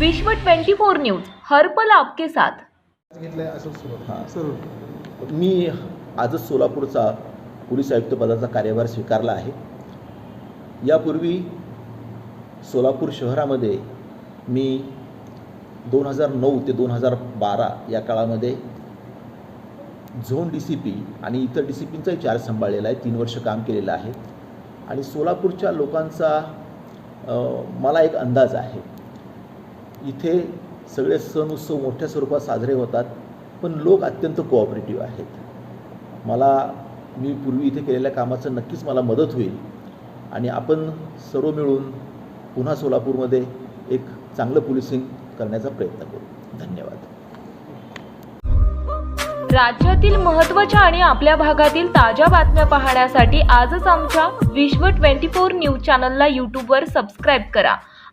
विश्व 24 न्यूज हर्पल आपके साथ. घेतलंय असं सुरू हां. सर. मी आजच सोलापूरचा पोलीस आयुक्त पदाचा कार्यभार स्वीकारला आहे. यापूर्वी सोलापूर शहरामध्ये मी दोन हजार नऊ ते दोन हजार बारा या काळामध्ये झोन डी सी पी आणि इतर डी सी पींचाही चार्ज सांभाळलेला आहे. तीन वर्ष काम केलेलं आहे. आणि सोलापूरच्या लोकांचा मला एक अंदाज आहे. इथे सगळे सण उत्सव मोठ्या स्वरूपात साजरे होतात पण लोक अत्यंत कोऑपरेटिव्ह आहेत. मला मी पूर्वी इथे केलेल्या कामाचं नक्कीच मला मदत होईल. आणि आपण सर्व मिळून पुन्हा सोलापूरमध्ये एक चांगलं पोलिसिंग करण्याचा प्रयत्न करू. धन्यवाद. राज्यातील महत्त्वाच्या आणि आपल्या भागातील ताज्या बातम्या पाहण्यासाठी आजच आमच्या विश्व 24 न्यूज चॅनलला यूट्यूबवर सबस्क्राईब करा.